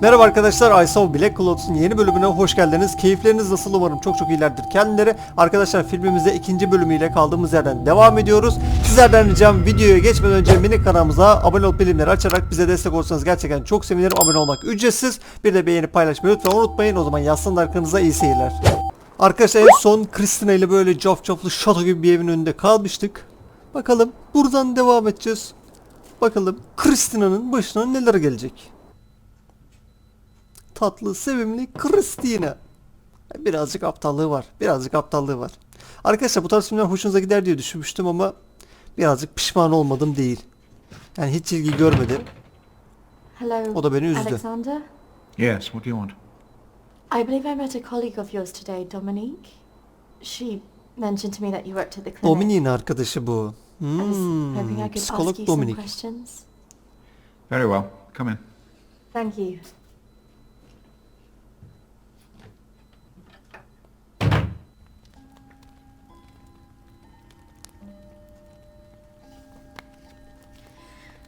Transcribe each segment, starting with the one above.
Merhaba arkadaşlar, I Saw Black Clouds'un yeni bölümüne hoş geldiniz. Keyifleriniz nasıl umarım çok çok iyilerdir kendileri. Arkadaşlar filmimize ikinci bölümüyle kaldığımız yerden devam ediyoruz. Sizlerden ricam videoya geçmeden önce minik kanalımıza abone olup bilimleri açarak bize destek olursanız gerçekten çok sevinirim. Abone olmak ücretsiz. Bir de beğeni paylaşmayı lütfen unutmayın. O zaman yaslanın arkanıza iyi seyirler. Arkadaşlar en son Christina ile böyle cof coflu şato gibi bir evin önünde kalmıştık. Bakalım buradan devam edeceğiz. Bakalım Christina'nın başına neler gelecek tatlı, sevimli Christina. Birazcık aptallığı var. Birazcık aptallığı var. Arkadaşlar bu tarz filmler hoşunuza gider diye düşünmüştüm ama birazcık pişman olmadım değil. Yani hiç ilgi görmedi. Hello. O da beni üzdü. Alexander? Yes, what do you want? I believe I met a colleague of yours today, Dominique. She mentioned to me that you worked at the clinic. Dominik'in arkadaşı bu. Hmm, psikolog Dominik. Very well, come in. Thank you.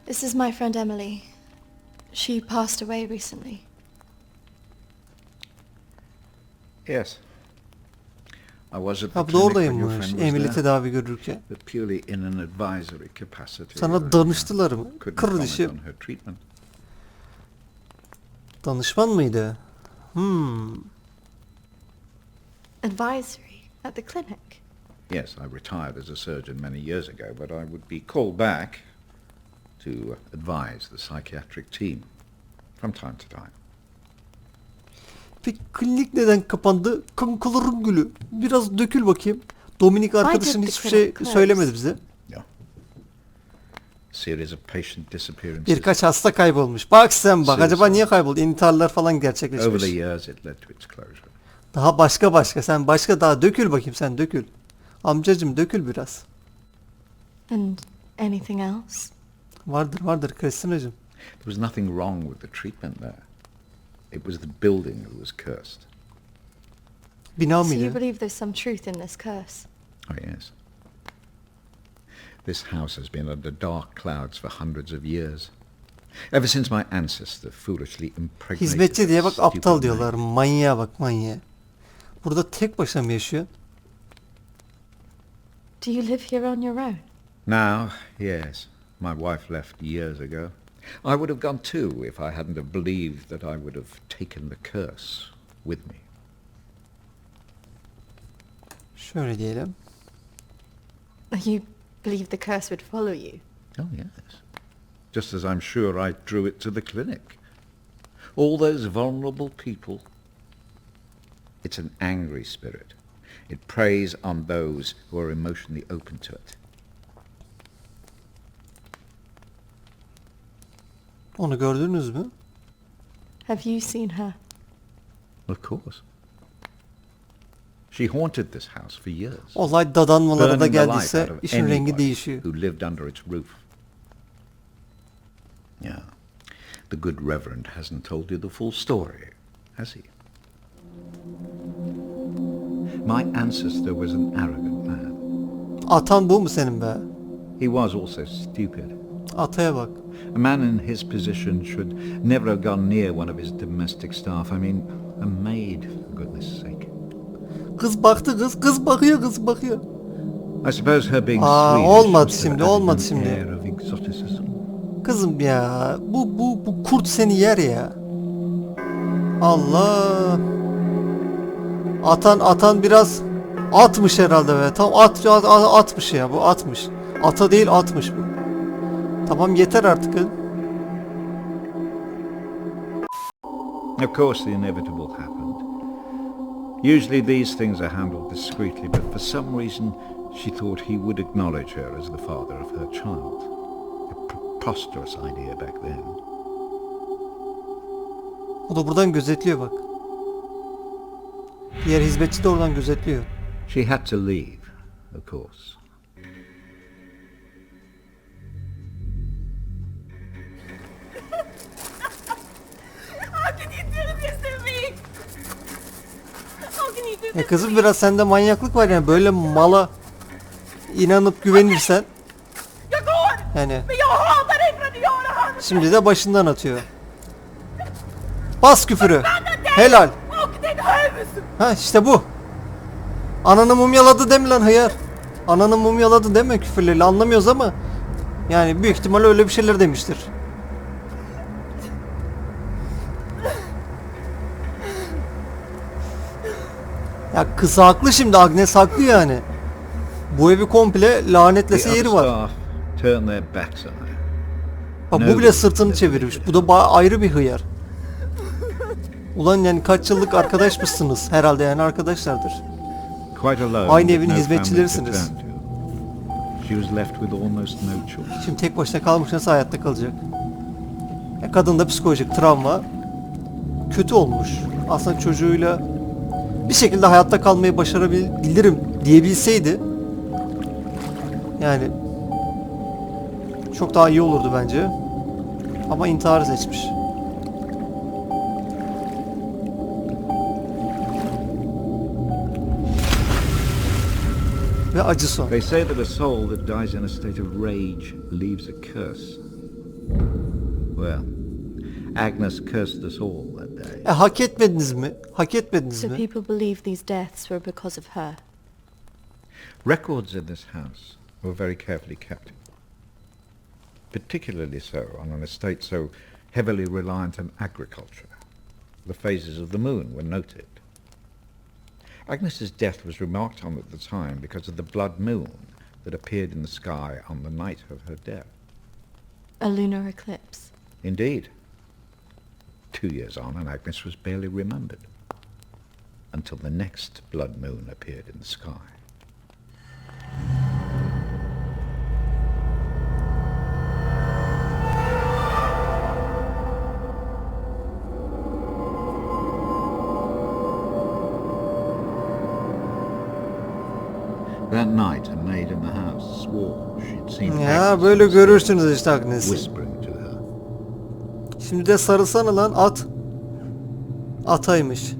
This is my friend Emily. She passed away recently. Yes. I was at the Emily tedavi görürken. Sana danıştılar mı? Couldn't comment şey. danışman mıydı? Hmm. Advisory at the clinic. Yes, I retired as a surgeon many years ago, but I would be called back to advise the psychiatric team from time to time. Peki klinik neden kapandı? Kankaların gülü. Biraz dökül bakayım. Dominik arkadaşın hiçbir şey söylemedi bize. Series of patient disappearances. Birkaç hasta kaybolmuş. Bak sen bak. Acaba niye kayboldu? İntiharlar falan gerçekleşmiş. Over the years it led to its closure. Daha başka başka. Sen başka daha dökül bakayım sen dökül. Amcacım dökül biraz. And anything else? Vardır vardır Kristinacığım. There was nothing wrong with the treatment there. It was the building that was cursed. Bina So you believe there's some truth in this curse? Oh, yes. This house has been under dark clouds for hundreds of years. Ever since my ancestor foolishly impregnated Hizmetçi diye bak stupid aptal man. diyorlar. Manyağa bak manyağa. Burada tek başına mı yaşıyor? Do you live here on your own? Now, yes, my wife left years ago. I would have gone too if I hadn't have believed that I would have taken the curse with me. Sure, diyelim. You believe the curse would follow you? Oh, yes. Just as I'm sure I drew it to the clinic. All those vulnerable people. It's an angry spirit. It preys on those who are emotionally open to it. Onu gördünüz mü? Have you seen her? Of course. She haunted this house for years. Olay dadanmalara da geldiyse işin rengi değişiyor. Who lived under its roof. Yeah. The good reverend hasn't told you the full story, has he? My ancestor was an arrogant man. Atan bu mu senin be? He was also stupid. Ataya bak. A man in his position should never have gone near one of his domestic staff. I mean, a maid, for goodness sake. Kız baktı kız, kız bakıyor, kız bakıyor. I suppose her being Aa, Swedish olmadı şimdi, olmadı şimdi. air of exoticism. Kızım ya, bu bu bu kurt seni yer ya. Allah. Atan atan biraz atmış herhalde be. Tam at, at, at atmış ya bu atmış. Ata değil atmış bu. Tamam yeter artık. Of course the inevitable happened. Usually these things are handled discreetly, but for some reason she thought he would acknowledge her as the father of her child. A preposterous idea back then. O da buradan gözetliyor bak. Diğer hizmetçi de oradan gözetliyor. She had to leave, of course. Ya kızım biraz sende manyaklık var yani böyle mala inanıp güvenirsen yani şimdi de başından atıyor. Bas küfürü. Helal. Ha işte bu. Ananı mumyaladı deme lan hıyar. Ananı mumyaladı deme küfürleri anlamıyoruz ama yani büyük ihtimal öyle bir şeyler demiştir. Ya kız haklı şimdi Agnes haklı yani. Bu evi komple lanetlese yeri var. Bak bu bile sırtını çevirmiş. Bu da ayrı bir hıyar. Ulan yani kaç yıllık arkadaşmışsınız herhalde yani arkadaşlardır. Aynı evin hizmetçilerisiniz. Şimdi tek başına kalmış nasıl hayatta kalacak? Ya kadında psikolojik travma kötü olmuş. Aslında çocuğuyla bir şekilde hayatta kalmayı başarabilirim diyebilseydi yani çok daha iyi olurdu bence. Ama intihar seçmiş. Ve acı son. They say that a soul that dies in a state of rage leaves a curse. Well, Agnes cursed us all. E, hak etmediniz mi? Hak etmediniz So mi? people believe these deaths were because of her. Records in this house were very carefully kept. Particularly so on an estate so heavily reliant on agriculture. The phases of the moon were noted. Agnes's death was remarked on at the time because of the blood moon that appeared in the sky on the night of her death. A lunar eclipse. Indeed. Two years on, and Agnes was barely remembered until the next blood moon appeared in the sky. That night, a maid in the house swore she'd seen Ya Agnes böyle görürsünüz işte Agnes'i. Şimdi de sarılsana lan at. Ataymış.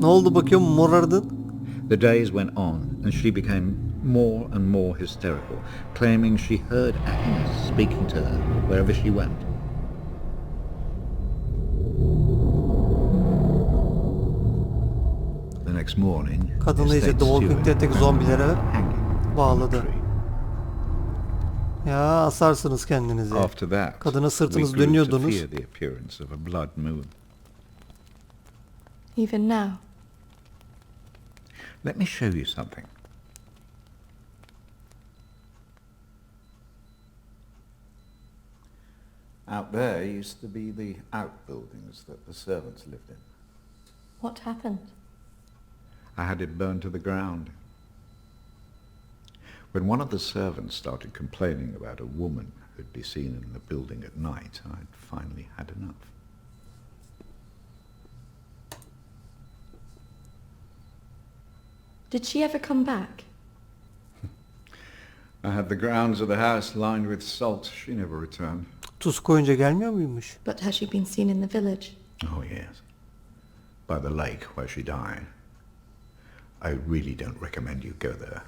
Ne oldu bakıyorum morardın? The days went on, and she became more and more hysterical, claiming she heard Agnes speaking to her wherever she went. The next morning, Kadını iyice steward Dead'teki found zombilere bağladı. Tree. Ya asarsınız kendinizi. After that, Kadına we sırtınız grew to dönüyordunuz. fear the appearance of a blood moon. Even now. Let me show you something. Out there used to be the outbuildings that the servants lived in. What happened? I had it burned to the ground. When one of the servants started complaining about a woman who'd be seen in the building at night, I'd finally had enough. Did she ever come back? I had the grounds of the house lined with salt. She never returned. Tuz koyunca gelmiyor muymuş? But has she been seen in the village? Oh, yes. By the lake where she died. I really don't recommend you go there.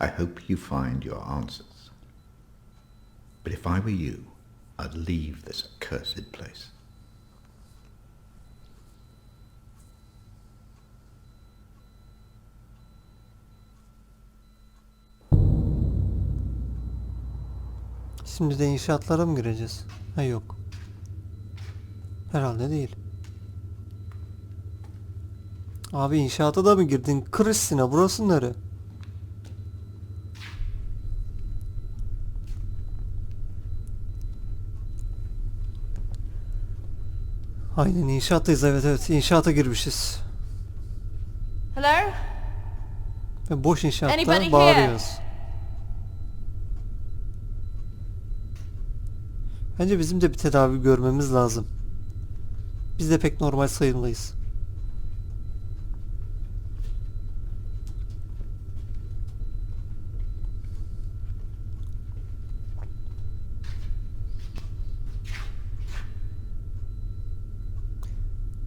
I hope you find your answers. But if I were you, I'd leave this accursed place. Şimdi de inşaatlara mı gireceğiz? Ha yok. Herhalde değil. Abi inşaata da mı girdin? Kristina burası nere? Aynen inşaattayız evet evet inşaata girmişiz. Hello? Ve boş inşaatta Anybody here? bağırıyoruz. Bence bizim de bir tedavi görmemiz lazım. Biz de pek normal sayılmayız.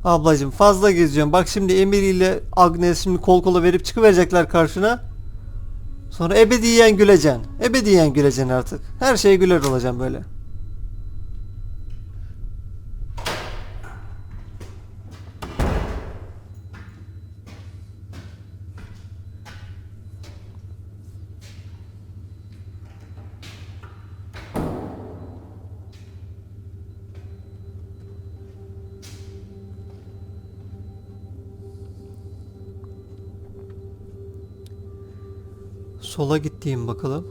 Ablacım fazla geziyorsun. Bak şimdi Emir ile Agnes şimdi kol kola verip çıkıverecekler karşına. Sonra ebediyen güleceksin. Ebediyen güleceksin artık. Her şeye güler olacaksın böyle. Sola gittiğim bakalım.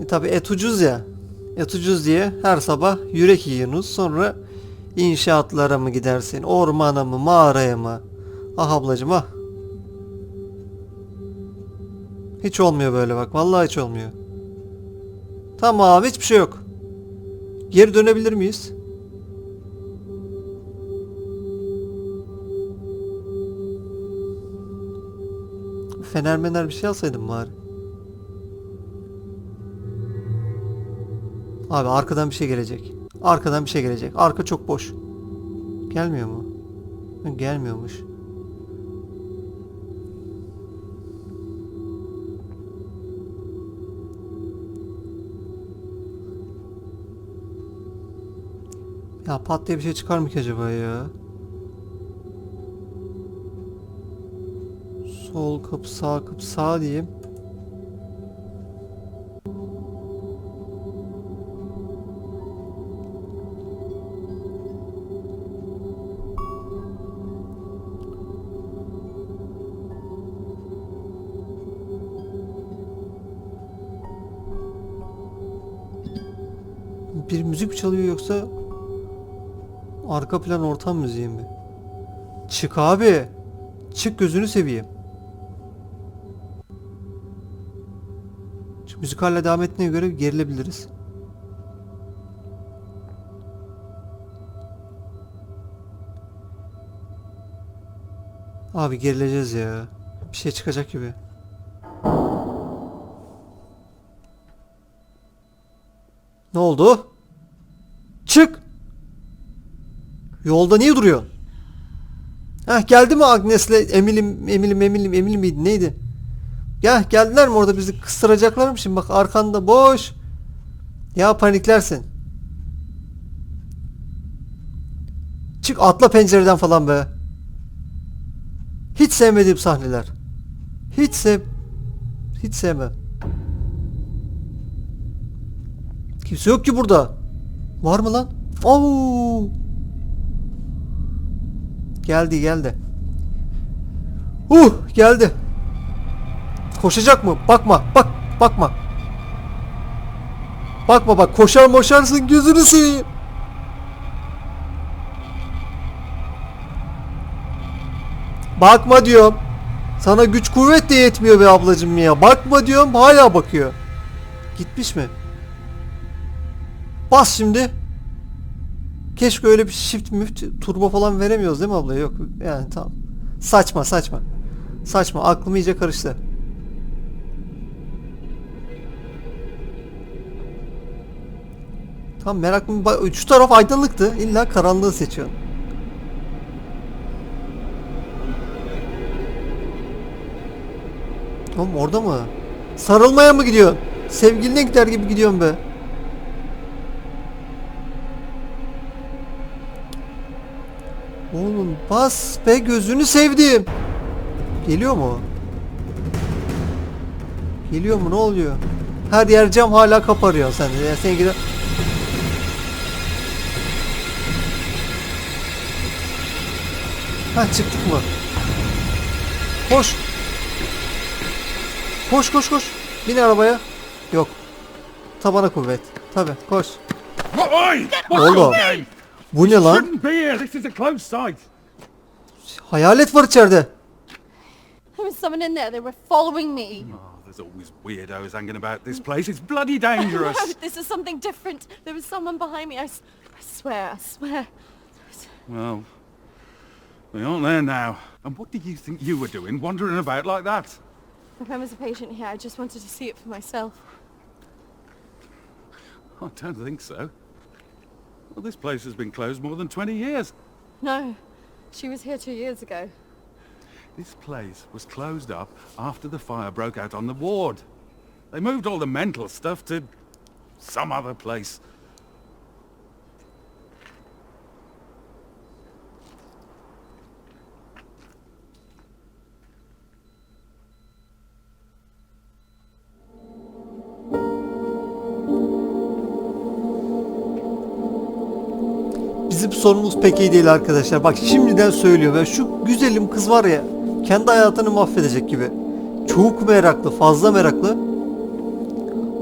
E tabi et ucuz ya. Et ucuz diye her sabah yürek yiyorsunuz. Sonra inşaatlara mı gidersin? Ormana mı? Mağaraya mı? Ah ablacım ah. Hiç olmuyor böyle bak. Vallahi hiç olmuyor. Tamam hiçbir şey yok. Geri dönebilir miyiz? Fener mener bir şey alsaydım bari. Abi arkadan bir şey gelecek. Arkadan bir şey gelecek. Arka çok boş. Gelmiyor mu? Gelmiyormuş. Ya pat diye bir şey çıkar mı ki acaba ya? Sol kapı sağ kapı sağ diyeyim. Bir müzik çalıyor yoksa arka plan ortam müziği mi? Çık abi. Çık gözünü seveyim. Şu müzikalle devam ettiğine göre gerilebiliriz. Abi gerileceğiz ya. Bir şey çıkacak gibi. Ne oldu? Çık! Yolda niye duruyorsun? Heh geldi mi Agnes'le Emilim Emilim Emilim Emilim miydi neydi? Gel geldiler mi orada bizi kıstıracaklar mı şimdi bak arkanda boş. Ya paniklersin. Çık atla pencereden falan be. Hiç sevmediğim sahneler. Hiç sev hiç sevmem. Kimse yok ki burada. Var mı lan? Oo! Geldi geldi. Uh geldi. Koşacak mı? Bakma bak bakma. Bakma bak koşar moşarsın gözünü seveyim. Bakma diyorum. Sana güç kuvvet de yetmiyor be ablacım ya. Bakma diyorum hala bakıyor. Gitmiş mi? Bas şimdi. Keşke öyle bir shift müft turbo falan veremiyoruz değil mi abla? Yok yani tamam. Saçma saçma. Saçma aklım iyice karıştı. Tamam meraklım şu taraf aydınlıktı. İlla karanlığı seçiyorsun. Oğlum orada mı? Sarılmaya mı gidiyorsun? Sevgiline gider gibi gidiyorsun be. Oğlum bas be gözünü sevdim. Geliyor mu? Geliyor mu ne oluyor? Her yer cam hala kaparıyor sen. Yani sen gider. Ha çıktık mı? Koş. Koş koş koş. Bin arabaya. Yok. Tabana kuvvet. Tabi koş. Oğlum. Bu ne lan? Hayalet var içeride. There was someone in there. They were following me. Oh, there's always weirdos hanging about this place. It's bloody dangerous. this is something different. There was someone behind me. I, s- I swear, I swear. well, they aren't there now. And what do you think you were doing, wandering about like that? My was a patient here. I just wanted to see it for myself. I don't think so. Well, this place has been closed more than 20 years. No, she was here two years ago. This place was closed up after the fire broke out on the ward. They moved all the mental stuff to some other place. Bizim sorunumuz pek iyi değil arkadaşlar. Bak şimdiden söylüyorum. Ya şu güzelim kız var ya kendi hayatını mahvedecek gibi. Çok meraklı, fazla meraklı.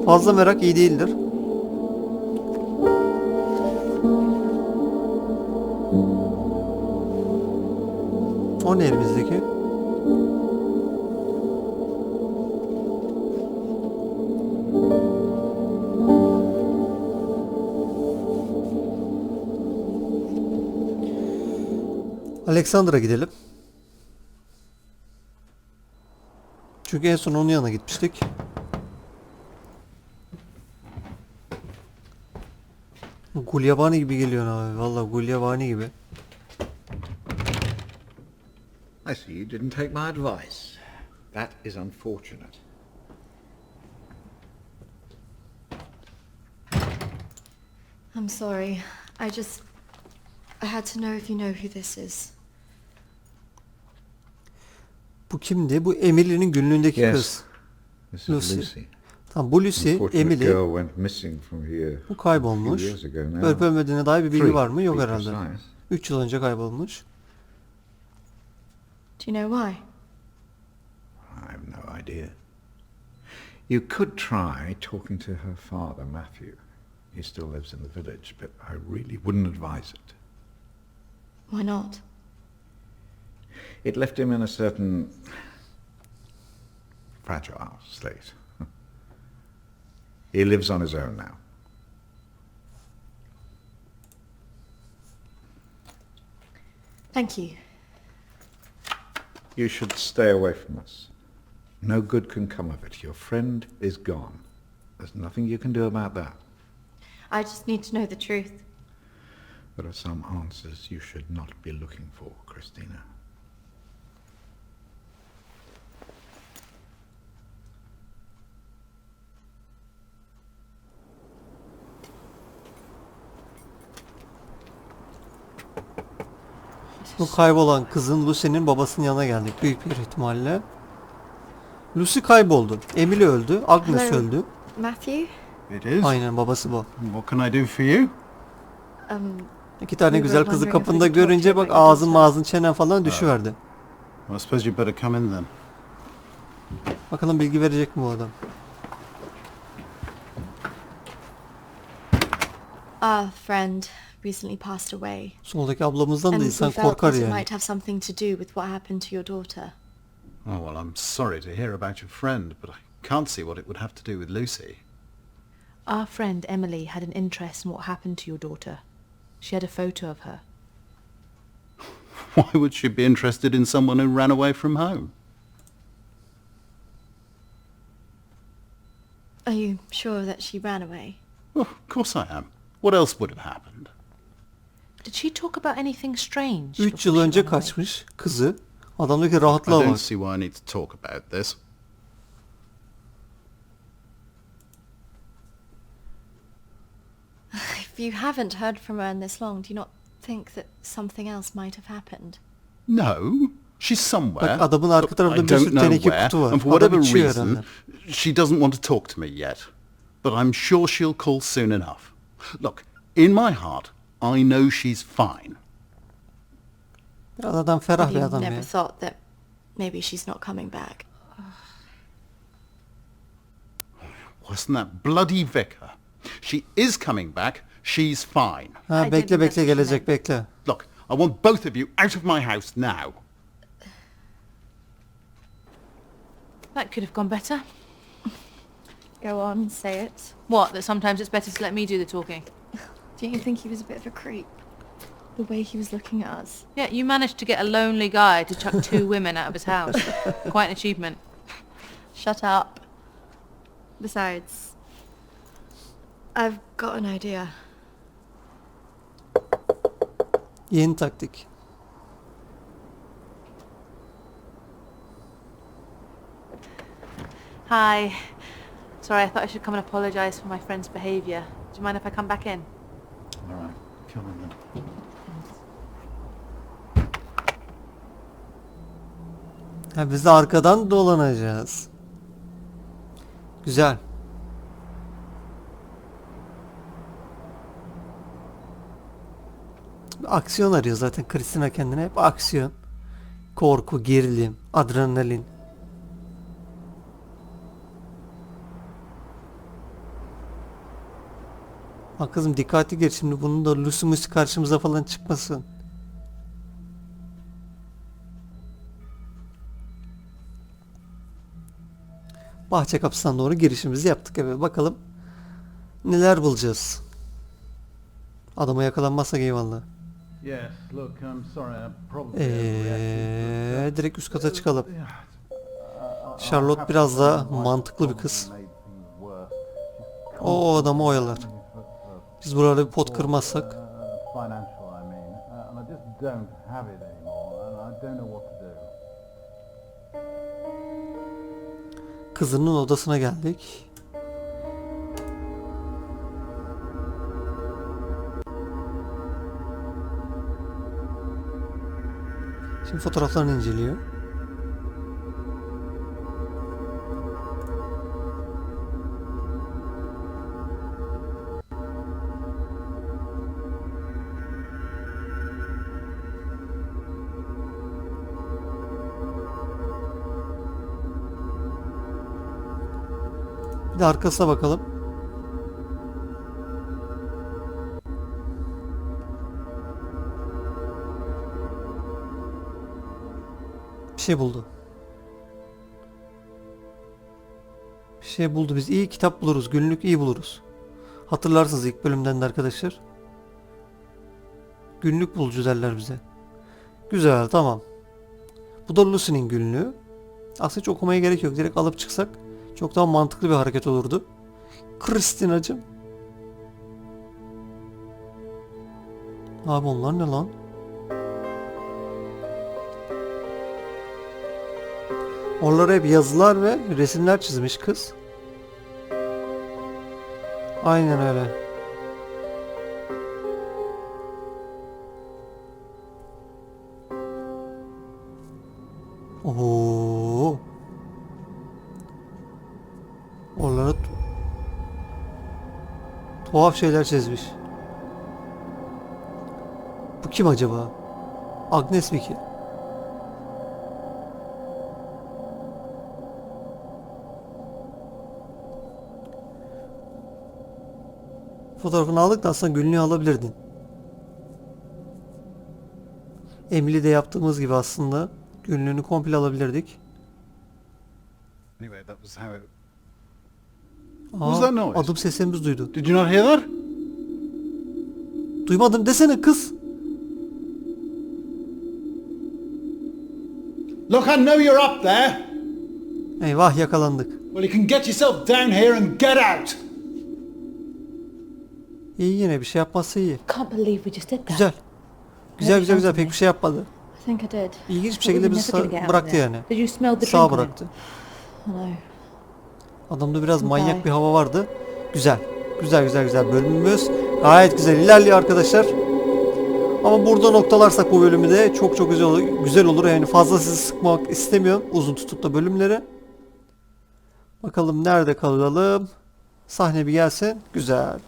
Fazla merak iyi değildir. O ne elimizdeki? Alexander'a gidelim. Çünkü en son onun yanına gitmiştik. Gulyabani gibi geliyor abi. Vallahi Gulyabani gibi. I see you didn't take my advice. That is unfortunate. I'm sorry. I just... I had to know if you know who this is. Bu kimdi? Bu Emily'nin günlüğündeki Yes. kız. This Lucy. Lucy. Tamam bu Lucy, Emily. Bu kaybolmuş. Ölüp ölmediğine dair bir bilgi var mı? Yok herhalde. precise. 3 yıl önce kaybolmuş. Do you know why? I have no idea. You could try talking to her father, Matthew. He still lives in the village, but I really wouldn't advise it. Why not? It left him in a certain fragile state. He lives on his own now. Thank you. You should stay away from us. No good can come of it. Your friend is gone. There's nothing you can do about that. I just need to know the truth. There are some answers you should not be looking for, Christina. Bu kaybolan kızın Lucy'nin babasının yanına geldik büyük bir ihtimalle. Lucy kayboldu. Emily öldü. Agnes Hello. öldü. Matthew? It is? Aynen babası bu. What can I do for you? Um, İki tane güzel kızı kapında görünce you bak ağzın mağazın çenen falan düşüverdi. I suppose you'd better come in then. Bakalım bilgi verecek mi bu adam? our friend recently passed away. Soldaki ablamızdan And da we insan felt korkar that it yani. might have something to do with what happened to your daughter. Oh, well, I'm sorry to hear about your friend, but I can't see what it would have to do with Lucy. Our friend Emily had an interest in what happened to your daughter. She had a photo of her. Why would she be interested in someone who ran away from home? Are you sure that she ran away? Oh, of course I am. What else would have happened? Did she talk about anything strange? 3 before yıl she önce ran away? kaçmış kızı. Adamdaki I rahatlığa don't bak. see why I need to talk about this. If you haven't heard from her in this long, do you not think that something else might have happened? No, she's somewhere. Bak adamın arka but tarafında I bir don't sürü know teneke where, kutu var. and for Adam whatever içiyor reason, herhalde. she doesn't want to talk to me yet. But I'm sure she'll call soon enough. Look, in my heart, I know she's fine. Biraz adam ferah Have bir adam never ya. thought that maybe she's not coming back? Wasn't that bloody vicar? She is coming back. She's fine. Ah, ha, bekle didn't bekle know gelecek bekle. Look, I want both of you out of my house now. That could have gone better. Go on, say it. What, that sometimes it's better to let me do the talking? Don't you think he was a bit of a creep? The way he was looking at us. Yeah, you managed to get a lonely guy to chuck two women out of his house. Quite an achievement. Shut up. Besides, I've got an idea. Yeni taktik. Hi. Sorry, I thought I should come and apologise for my friend's behaviour. Do you mind if I come back in? Then. Ha, biz de arkadan dolanacağız. Güzel. Aksiyon arıyor zaten Christina kendine hep aksiyon. Korku, gerilim, adrenalin. Bak kızım dikkatli gel şimdi bunun da Lucy Musi karşımıza falan çıkmasın. Bahçe kapısından doğru girişimizi yaptık eve. Bakalım neler bulacağız. Adama yakalanmazsak eyvallah. Eee direkt üst kata çıkalım. Charlotte biraz daha mantıklı bir kız. O adamı oyalar. Biz burada bir pot kırmazsak. uh, do. Kızının odasına geldik. Şimdi fotoğraflarını inceliyor. De arkasına bakalım. Bir şey buldu. Bir şey buldu. Biz iyi kitap buluruz. Günlük iyi buluruz. Hatırlarsınız ilk bölümden de arkadaşlar. Günlük bulucu derler bize. Güzel tamam. Bu da Lucy'nin günlüğü. Aslında hiç okumaya gerek yok. Direkt alıp çıksak çok daha mantıklı bir hareket olurdu. Kristinacım. Abi onlar ne lan? Oralara hep yazılar ve resimler çizmiş kız. Aynen öyle. Tuhaf şeyler çizmiş. Bu kim acaba? Agnes mi ki? Fotoğrafını aldık da aslında günlüğü alabilirdin. Emily'de yaptığımız gibi aslında günlüğünü komple alabilirdik. Anyway, that was how it... Aa, was that noise? Adım seslerimiz duydu. Did you not hear that? Duymadım desene kız. Look, I know you're up there. Eyvah yakalandık. Well, you can get yourself down here and get out. İyi yine bir şey yapmazsa iyi. Can't believe we just did that. Güzel. Güzel güzel güzel pek bir şey yapmadı. I think I did. İlginç bir şekilde bizi bıraktı yani. Did you smell the Sağ bıraktı. Know. Adamda biraz manyak Güzel. bir hava vardı. Güzel. Güzel güzel güzel bölümümüz gayet güzel ilerliyor arkadaşlar. Ama burada noktalarsak bu bölümü de çok çok güzel olur. Güzel olur. Yani fazla sizi sıkmak istemiyorum uzun tutup da bölümleri. Bakalım nerede kalalım. Sahne bir gelsin. Güzel.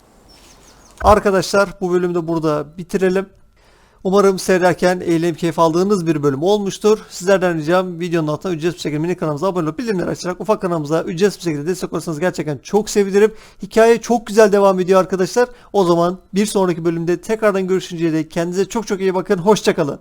Arkadaşlar bu bölümü de burada bitirelim. Umarım seyrederken eğlenip keyif aldığınız bir bölüm olmuştur. Sizlerden ricam videonun altına ücretsiz bir şekilde mini kanalımıza abone olup bildirimleri açarak ufak kanalımıza ücretsiz bir şekilde destek olursanız gerçekten çok sevinirim. Hikaye çok güzel devam ediyor arkadaşlar. O zaman bir sonraki bölümde tekrardan görüşünceye dek kendinize çok çok iyi bakın. Hoşçakalın.